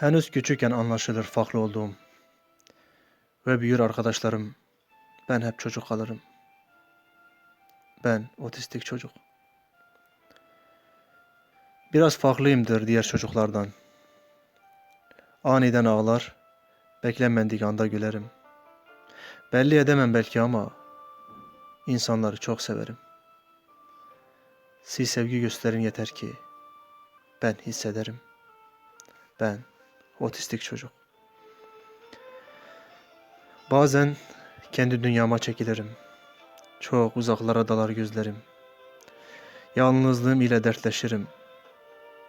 Henüz küçükken anlaşılır farklı olduğum. Ve büyür arkadaşlarım, ben hep çocuk kalırım. Ben otistik çocuk. Biraz farklıyımdır diğer çocuklardan. Aniden ağlar, beklenmedik anda gülerim. Belli edemem belki ama insanları çok severim. Siz sevgi gösterin yeter ki ben hissederim. Ben otistik çocuk. Bazen kendi dünyama çekilirim. Çok uzaklara dalar gözlerim. Yalnızlığım ile dertleşirim.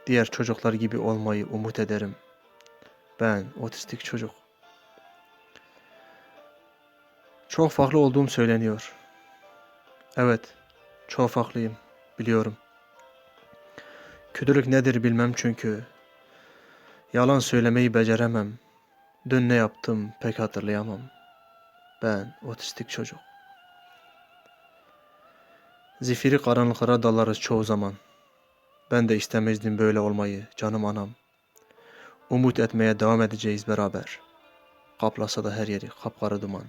Diğer çocuklar gibi olmayı umut ederim. Ben otistik çocuk. Çok farklı olduğum söyleniyor. Evet, çok farklıyım, biliyorum. Kötülük nedir bilmem çünkü. Yalan söylemeyi beceremem. Dün ne yaptım pek hatırlayamam. Ben otistik çocuk. Zifiri karanlıklara dalarız çoğu zaman. Ben de istemezdim böyle olmayı canım anam. Umut etmeye devam edeceğiz beraber. Kaplasa da her yeri kapkara duman.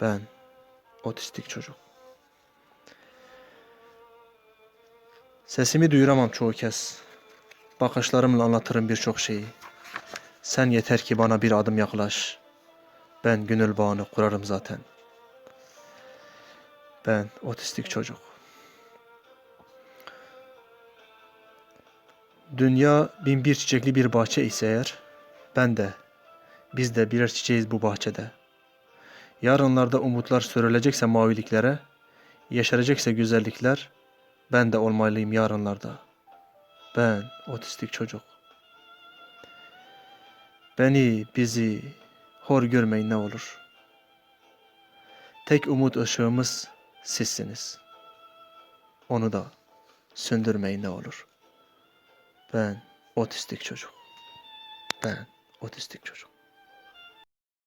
Ben otistik çocuk. Sesimi duyuramam çoğu kez. Bakışlarımla anlatırım birçok şeyi. Sen yeter ki bana bir adım yaklaş. Ben gönül bağını kurarım zaten. Ben otistik çocuk. Dünya bin bir çiçekli bir bahçe ise eğer, ben de, biz de birer çiçeğiz bu bahçede. Yarınlarda umutlar sürülecekse maviliklere, yeşerecekse güzellikler, ben de olmalıyım yarınlarda. Ben otistik çocuk. Beni, bizi hor görmeyin ne olur. Tek umut ışığımız sizsiniz. Onu da söndürmeyin ne olur. Ben otistik çocuk. Ben otistik çocuk.